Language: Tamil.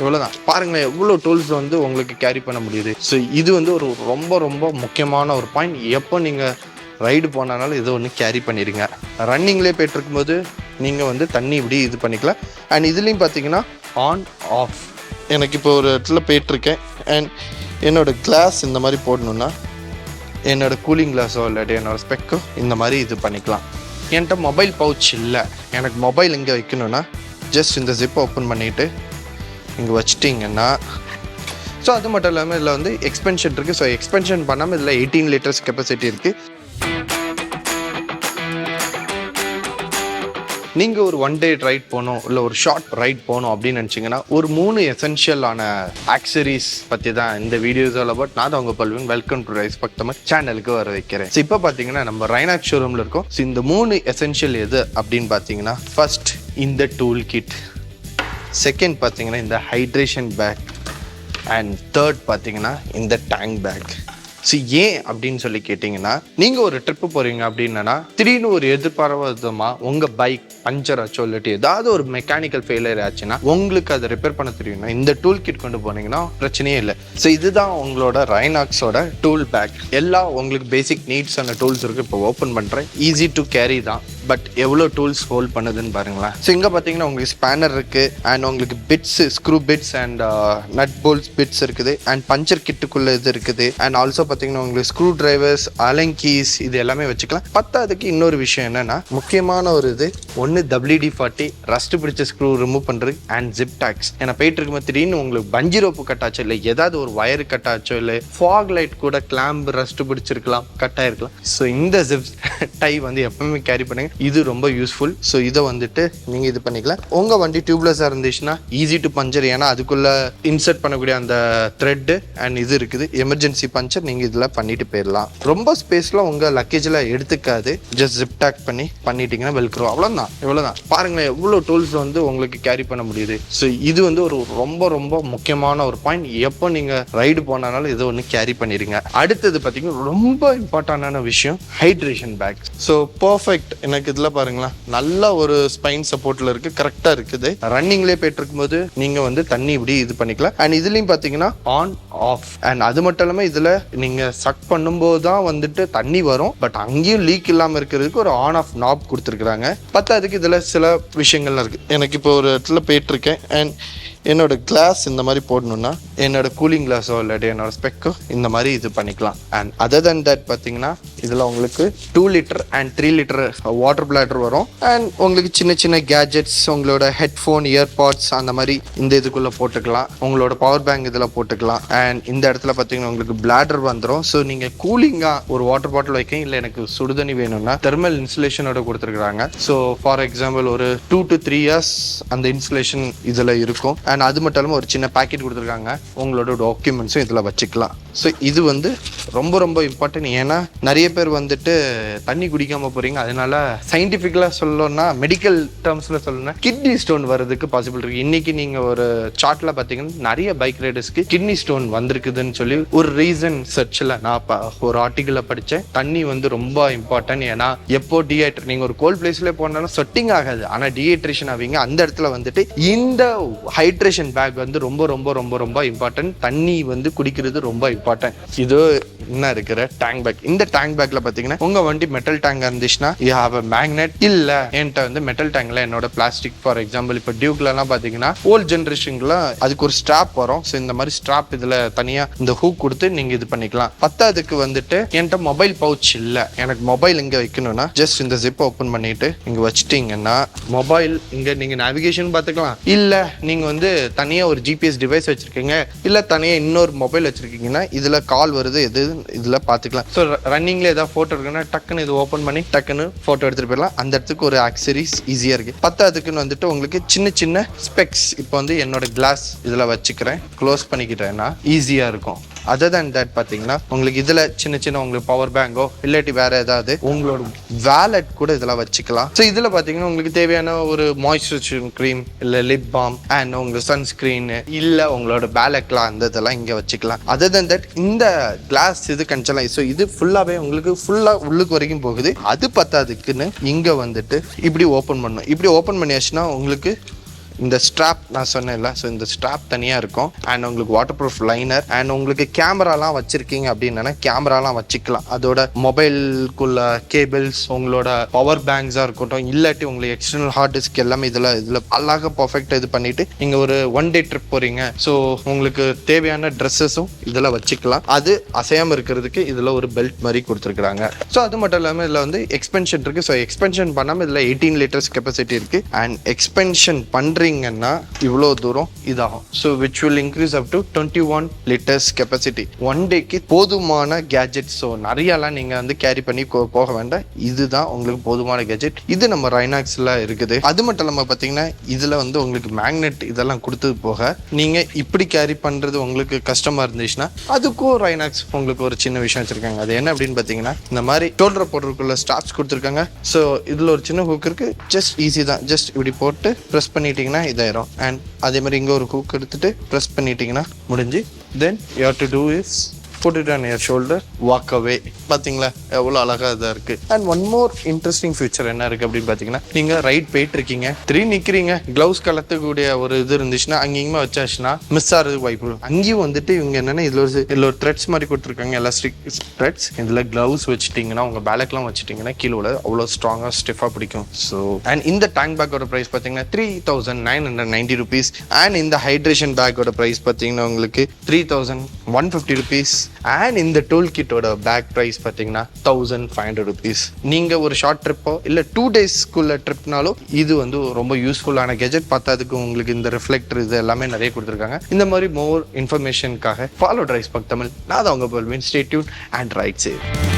இவ்வளோதான் பாருங்களேன் எவ்வளோ டூல்ஸ் வந்து உங்களுக்கு கேரி பண்ண முடியுது. ஸோ இது வந்து ஒரு ரொம்ப ரொம்ப முக்கியமான ஒரு பாயிண்ட் எப்போ நீங்கள் ரைடு போனாலும் இதை ஒன்று கேரி பண்ணிடுங்க. ரன்னிங்லேயே போயிட்டு இருக்கும்போது நீங்கள் வந்து தண்ணி இப்படி இது பண்ணிக்கலாம். அண்ட் இதுலேயும் பார்த்தீங்கன்னா ஆன் ஆஃப் எனக்கு இப்போ ஒரு இடத்துல போயிட்டுருக்கேன் அண்ட் என்னோடய கிளாஸ் இந்த மாதிரி போடணுன்னா என்னோடய கூலிங் கிளாஸோ இல்லாட்டி என்னோட ஸ்பெக்கோ இந்த மாதிரி இது பண்ணிக்கலாம். என்கிட்ட மொபைல் பவுச் இல்லை. எனக்கு மொபைல் இங்கே வைக்கணும்னா ஜஸ்ட் இந்த ஜிப்பை ஓப்பன் பண்ணிவிட்டு இங்கே வச்சிட்டிங்கன்னா ஸோ அது மட்டும் இல்லாமல் இதில் வந்து எக்ஸ்பென்ஷன் இருக்குது ஸோ எக்ஸ்பென்ஷன் பண்ணாமல் இதில் எயிட்டீன் லிட்டர்ஸ் கெப்பாசிட்டி இருக்குது நீங்கள் ஒரு ஒன் டே ரைட் போகணும் இல்லை ஒரு ஷார்ட் ரைட் போகணும் அப்படின்னு நினச்சிங்கன்னா ஒரு மூணு எசென்ஷியலான ஆக்சரிஸ் பற்றி தான் இந்த வீடியோஸ் ஆல் அபவுட் நான் தான் உங்கள் பல்வன் வெல்கம் டு ரைஸ் பக்தமர் சேனலுக்கு வர வைக்கிறேன். ஸோ இப்போ பார்த்தீங்கன்னா நம்ம ரைனாக் ஷோரூமில் இருக்கோம். ஸோ இந்த மூணு எசென்ஷியல் எது அப்படின்னு பார்த்தீங்கன்னா ஃபர்ஸ்ட் இந்த டூல் கிட் செகண்ட் பார்த்தீங்கன்னா இந்த ஹைட்ரேஷன் பேக் அண்ட் தேர்ட் பார்த்தீங்கன்னா இந்த டேங்க் பேக் ஸோ ஏன் அப்படின்னு சொல்லி கேட்டிங்கன்னா நீங்கள் ஒரு ட்ரிப்பு போகிறீங்க அப்படின்னா திடீர்னு ஒரு எதிர்பாராதமாக உங்கள் பைக் பஞ்சர் ஆச்சோ இல்லாட்டி ஏதாவது ஒரு மெக்கானிக்கல் ஃபெயிலியர் ஆச்சுன்னா உங்களுக்கு அதை ரிப்பேர் பண்ண தெரியும்னா இந்த டூல் கிட் கொண்டு போனீங்கன்னா பிரச்சனையே இல்லை. ஸோ இதுதான் உங்களோட ரைனாக்ஸோட டூல் பேக் எல்லா உங்களுக்கு பேசிக் நீட்ஸ் அந்த டூல்ஸ் இருக்குது இப்போ ஓப்பன் பண்ணுறேன் ஈஸி டு கேரி தான். பட் எவ்வளோ டூல்ஸ் ஹோல்ட் பண்ணுதுன்னு பாருங்களேன். ஸோ இங்கே பார்த்தீங்கன்னா உங்களுக்கு ஸ்பேனர் uh, இருக்குது அண்ட் உங்களுக்கு bits screw bits and nut bolts bits இருக்குது. அண்ட் பஞ்சர் கிட்டுக்குள்ள இது இருக்குது. அண்ட் ஆல்சோ பார்த்தீங்கன்னா உங்களுக்கு ஸ்க்ரூ டிரைவர்ஸ் அலங்கீஸ் இது எல்லாமே வச்சுக்கலாம். பத்தாவதுக்கு இன்னொரு விஷயம் என்னென்னா முக்கியமான ஒரு இது ஒன்று டபிள்யூடி ஃபார்ட்டி ரஸ்ட் பிடிச்ச ஸ்க்ரூ ரிமூவ் பண்ணுறது அண்ட் ஜிப் டாக்ஸ் ஏன்னா போயிட்டு இருக்கும்போது திடீர்னு உங்களுக்கு பஞ்சி ரோப்பு கட்டாச்சோ இல்லை ஏதாவது ஒரு வயர் கட்டாச்சோ இல்லை ஃபாக் லைட் கூட கிளாம்ப் ரஸ்ட் பிடிச்சிருக்கலாம் கட் ஆயிருக்கலாம். ஸோ இந்த ஜிப் டை வந்து எப்பவுமே கேரி பண்ணுங்க. இது ரொம்ப யூஸ்ஃபுல் ஸோ இதை வந்துட்டு நீங்கள் இது பண்ணிக்கலாம். உங்கள் வண்டி டியூப்லெஸ்ஸாக இருந்துச்சுன்னா ஈஸி டு பஞ்சர் ஏன்னா அதுக்குள்ளே இன்சர்ட் பண்ணக்கூடிய அந்த த்ரெட்டு அண்ட் இது இருக்குது. எமர்ஜென்சி பஞ்சர் நீங்கள் இதில் பண்ணிட்டு போயிடலாம். ரொம்ப ஸ்பேஸ்லாம் உங்கள் லக்கேஜில் எடுத்துக்காது. ஜஸ்ட் ஜிப் டேக் பண்ணி பண்ணிட்டீங்கன்னா வெல்க்ரோ அவ்வளோதான் இவ்வளோதான் பாருங்களேன் எவ்வளோ டூல்ஸ் வந்து உங்களுக்கு கேரி பண்ண முடியுது. ஸோ இது வந்து ஒரு ரொம்ப ரொம்ப முக்கியமான ஒரு பாயிண்ட் எப்போ நீங்கள் ரைடு போனாலும் இதை ஒன்று கேரி பண்ணிடுங்க அடுத்தது பார்த்தீங்கன்னா ரொம்ப இம்பார்ட்டண்டான விஷயம் ஹைட்ரேஷன் பேக் ஸோ பர்ஃபெக்ட் எனக்கு இதில் பாருங்களேன் நல்ல ஒரு ஸ்பைன் சப்போர்ட்டில் இருக்குது கரெக்டாக இருக்குது. ரன்னிங்லேயே போயிட்டு இருக்கும்போது நீங்கள் வந்து தண்ணி இப்படி இது பண்ணிக்கலாம். அண்ட் இதுலேயும் பார்த்தீங்கன்னா ஆன் ஆஃப் அண்ட் அது மட்டும் இல்லாமல் இதில் நீங்கள் சக் பண்ணும்போது தான் வந்துட்டு தண்ணி வரும். பட் அங்கேயும் லீக் இல்லாமல் இருக்கிறதுக்கு ஒரு ஆன் ஆஃப் நாப் கொடுத்துருக்குறாங்க. பத்தாதுக்கு இதில் சில விஷயங்கள்லாம் இருக்குது எனக்கு இப்போ ஒரு இடத்துல போயிட்டுருக்கேன் அண்ட் என்னோட கிளாஸ் இந்த மாதிரி போடணுன்னா என்னோட கூலிங் கிளாஸோ இல்லாட்டி என்னோட ஸ்பெக்கோ இந்த மாதிரி இது பண்ணிக்கலாம். அண்ட் அதர் தென் தட் பார்த்தீங்கன்னா இதில் உங்களுக்கு two litre and three litre water bladder வரும். அண்ட் உங்களுக்கு சின்ன சின்ன கேஜெட்ஸ் உங்களோட ஹெட்ஃபோன் இயர்பாட்ஸ் அந்த மாதிரி இந்த இதுக்குள்ளே போட்டுக்கலாம். உங்களோட பவர் பேங்க் இதில் போட்டுக்கலாம். அண்ட் இந்த இடத்துல பார்த்தீங்கன்னா உங்களுக்கு பிளாடர் வந்துடும் ஸோ நீங்கள் கூலிங்காக ஒரு வாட்டர் பாட்டில் வைக்க இல்லை எனக்கு சுடுதண்ணி வேணும்னா தெர்மல் இன்சுலேஷனோட கொடுத்துருக்குறாங்க. ஸோ ஃபார் எக்ஸாம்பிள் ஒரு டூ டு த்ரீ இயர்ஸ் அந்த இன்சுலேஷன் இதில் இருக்கும். அண்ட் அது மட்டும் இல்லாமல் ஒரு சின்ன பேக்கெட் கொடுத்துருக்காங்க. உங்களோட டாக்குமெண்ட்ஸும் இதில் வச்சுக்கலாம். ஸோ இது வந்து ரொம்ப ரொம்ப இம்பார்ட்டன்ட் ஏன்னா நிறைய பேர் வந்துட்டு தண்ணி குடிக்காமல் போகிறீங்க அதனால சயின்டிஃபிக்கலாக சொல்லணும்னா மெடிக்கல் டேர்ம்ஸில் சொல்லணும்னா கிட்னி ஸ்டோன் வர்றதுக்கு பாசிபிள் இருக்குது இன்னைக்கு நீங்கள் ஒரு சார்ட்டில் பார்த்தீங்கன்னா நிறைய பைக் ரைடர்ஸ்க்கு கிட்னி ஸ்டோன் வந்திருக்குதுன்னு சொல்லி ஒரு ரீசன் சர்ச்சில் நான் ப- ஒரு ஆர்டிக்கிளில் படித்தேன் தண்ணி வந்து ரொம்ப இம்பார்ட்டன்ட் ஏன்னா எப்போ டீஹைட்ரேட் நீங்கள் ஒரு கோல்ட் பிளேஸில் போனாலும் சொட்டிங் ஆகாது. ஆனால் டிஹைட்ரேஷன் ஆவீங்க. அந்த இடத்துல வந்துட்டு இந்த ஹைட்ரேஷன் பேக் வந்து ரொம்ப ரொம்ப ரொம்ப ரொம்ப இம்பார்ட்டன்ட் தண்ணி வந்து குடிக்கிறது ரொம்ப இம்பார்ட்டன்ட் இது என்ன இருக்கிற டேங்க் பேக் இந்த டேங்க் பேக்ல பாத்தீங்கன்னா உங்க வண்டி மெட்டல் டேங்க் இருந்துச்சுன்னா யூ ஹாவ் அ மேக்னெட் இல்ல என்கிட்ட வந்து மெட்டல் டேங்க்ல என்னோட பிளாஸ்டிக் ஃபார் எக்ஸாம்பிள் இப்போ டியூக்ல எல்லாம் பாத்தீங்கன்னா ஓல்ட் ஜென்ரேஷன்ல அதுக்கு ஒரு ஸ்ட்ராப் வரும். ஸோ இந்த மாதிரி ஸ்ட்ராப் இதுல தனியா இந்த ஹூக் கொடுத்து நீங்க இது பண்ணிக்கலாம். பத்தாவதுக்கு வந்துட்டு என்கிட்ட மொபைல் பவுச் இல்ல. எனக்கு மொபைல் இங்க வைக்கணும்னா ஜஸ்ட் இந்த ஜிப் ஓப்பன் பண்ணிட்டு இங்க வச்சிட்டீங்கன்னா மொபைல் இங்க நீங்க நேவிகேஷன் பார்த்துக்கலாம் இல்ல நீங்க வந்து தனியா ஒரு ஜிபிஎஸ் டிவைஸ் வச்சிருக்கீங்க. இல்ல தனியா இன்னொரு மொபைல் வச்சிருக்கீங்கன்னா இதுல கால் வருது எது இதுல பாத்துக்கலாம். ஸோ ரன்னிங்ல ஏதாவது போட்டோ இருக்குன்னா டக்குன்னு இது ஓப்பன் பண்ணி டக்குன்னு போட்டோ எடுத்துட்டு போயிடலாம். அந்த இடத்துக்கு ஒரு ஆக்சரிஸ் ஈஸியா இருக்கு. பத்தாவதுக்குன்னு வந்துட்டு உங்களுக்கு சின்ன சின்ன ஸ்பெக்ஸ் இப்போ வந்து என்னோட கிளாஸ் இதுல வச்சுக்கிறேன். க்ளோஸ் பண்ணிக்கிட்டேன்னா ஈஸியா இருக்கும். அதர் தேன் தட் பார்த்தீங்கன்னா உங்களுக்கு இதில் சின்ன சின்ன உங்களுக்கு பவர் பேங்கோ இல்லாட்டி வேற ஏதாவது உங்களோட வேலட் கூட இதெல்லாம் வச்சுக்கலாம். ஸோ இதில் பார்த்தீங்கன்னா உங்களுக்கு தேவையான ஒரு மாய்ஸ்சரைசேஷன் க்ரீம் இல்லை லிப் பாம் அண்ட் உங்கள் சன்ஸ்க்ரீனு இல்லை உங்களோட பேலட்லாம் அந்த இதெல்லாம் இங்கே வச்சுக்கலாம். அதர் தேன் தட் இந்த கிளாஸ் இது கஞ்சலாம் ஸோ இது ஃபுல்லாகவே உங்களுக்கு ஃபுல்லாக உள்ளுக்கு வரைக்கும் போகுது. அது பத்தாதுக்குன்னு இங்கே வந்துட்டு இப்படி ஓப்பன் பண்ணும் இப்படி ஓப்பன் பண்ணியாச்சுன்னா உங்களுக்கு இந்த ஸ்ட்ராப் நான் சொன்னேன்ல ஸோ இந்த ஸ்ட்ராப் தனியாக இருக்கும். அண்ட் உங்களுக்கு வாட்டர் ப்ரூஃப் லைனர் அண்ட் உங்களுக்கு கேமராலாம் வச்சுருக்கீங்க அப்படின்னா கேமராலாம் வச்சுக்கலாம். அதோட மொபைலுக்குள்ள கேபிள்ஸ் உங்களோட பவர் பேங்க்ஸாக இருக்கட்டும் இல்லாட்டி உங்களுக்கு எக்ஸ்டர்னல் ஹார்ட் டிஸ்க் எல்லாமே இதில் இதில் அழகாக பர்ஃபெக்டாக இது பண்ணிவிட்டு நீங்கள் ஒரு ஒன் டே ட்ரிப் போகிறீங்க ஸோ உங்களுக்கு தேவையான ட்ரெஸ்ஸஸும் இதில் வச்சுக்கலாம். அது அசையாமல் இருக்கிறதுக்கு இதில் ஒரு பெல்ட் மாதிரி கொடுத்துருக்குறாங்க. ஸோ அது மட்டும் இல்லாமல் இதில் வந்து எக்ஸ்பென்ஷன் இருக்குது ஸோ எக்ஸ்பென்ஷன் பண்ணாமல் இதில் எயிட்டீன் லிட்டர்ஸ் கெப்பாசிட்டி இருக்குது அண்ட் எக்ஸ்பென்ஷன் பண்ணுறீங்க பண்ணுறீங்கன்னா இவ்வளோ தூரம் இதாகும். So which will increase up to twenty one litres capacity one டேக்கு போதுமான கேஜெட் ஸோ நிறையலாம் நீங்கள் வந்து கேரி பண்ணி போக வேண்டாம். இதுதான் உங்களுக்கு போதுமான கேஜெட் இது நம்ம ரைனாக்ஸில் இருக்குது. அது மட்டும் இல்லாமல் பார்த்தீங்கன்னா இதில் வந்து உங்களுக்கு மேக்னெட் இதெல்லாம் கொடுத்தது போக நீங்கள் இப்படி கேரி பண்ணுறது உங்களுக்கு கஷ்டமாக இருந்துச்சுன்னா அதுக்கும் ரைனாக்ஸ் உங்களுக்கு ஒரு சின்ன விஷயம் வச்சுருக்காங்க. அது என்ன அப்படின்னு பார்த்தீங்கன்னா இந்த மாதிரி டோல்ரை போடுறதுக்குள்ள ஸ்டாப்ஸ் கொடுத்துருக்காங்க. ஸோ இதில் ஒரு சின்ன ஹுக் இருக்குது ஜஸ்ட் ஈஸி தான். ஜஸ்ட் இப்படி போட்டு ப்ரெஸ் பண்ணிட்டீங்கன்னா இதாயிரும். அண்ட் அதே மாதிரி இங்கே ஒரு ஹூக் எடுத்துட்டு ப்ரெஸ் பண்ணிட்டீங்கன்னா முடிஞ்சு. Then you have to do is put it on your shoulder. Walk away. பார்த்தீங்களா எவ்வளோ அழகாக இதாக இருக்கு. And one more interesting future என்ன இருக்கு அப்படின்னு பார்த்தீங்கன்னா நீங்கள் ரைட் போயிட்டு இருக்கீங்க. திடீர்னு நிற்கிறீங்க க்ளவுஸ் கலத்தக்கூடிய ஒரு இது இருந்துச்சுன்னா அங்கேயுமே வச்சாச்சுன்னா மிஸ் ஆகிறதுக்கு வாய்ப்பு. அங்கேயும் வந்துட்டு இவங்க என்னன்னா இதில் ஒரு இதில் ஒரு த்ரெட்ஸ் மாதிரி கொடுத்துருக்காங்க. எலாஸ்டிக் த்ரெட்ஸ் இதில் க்ளவுஸ் வச்சுட்டிங்கன்னா உங்கள் பேலக்லாம் வச்சுட்டிங்கன்னா கீழே அவ்வளோ ஸ்ட்ராங்காக ஸ்டிஃபாக பிடிக்கும். ஸோ அண்ட் இந்த டேங்க் பேக்கோட ப்ரைஸ் பார்த்தீங்கன்னா three thousand nine hundred ninety rupees and இந்த ஹைட்ரேஷன் பேக்கோட ப்ரைஸ் பார்த்தீங்கன்னா உங்களுக்கு three thousand one fifty rupees and இந்த டூல் கிட்டோட பேக் ப்ரைஸ் பார்த்தீங்கன்னா தௌசண்ட் ஃபைவ் ஹண்ட்ரட் ருபீஸ் நீங்கள் ஒரு ஷார்ட் ட்ரிப்போ இல்லை டூ டேஸ்க்குள்ள ட்ரிப்னாலும் இது வந்து ரொம்ப யூஸ்ஃபுல்லான கெஜெட் பார்த்ததுக்கு உங்களுக்கு இந்த ரிஃப்ளெக்டர் இது எல்லாமே நிறைய கொடுத்துருக்காங்க. இந்த மாதிரி மோர் இன்ஃபர்மேஷனுக்காக ஃபாலோ ட்ரைஸ் பக் தமிழ். நான் தான் உங்கள் பல்வின் stay tuned and ride safe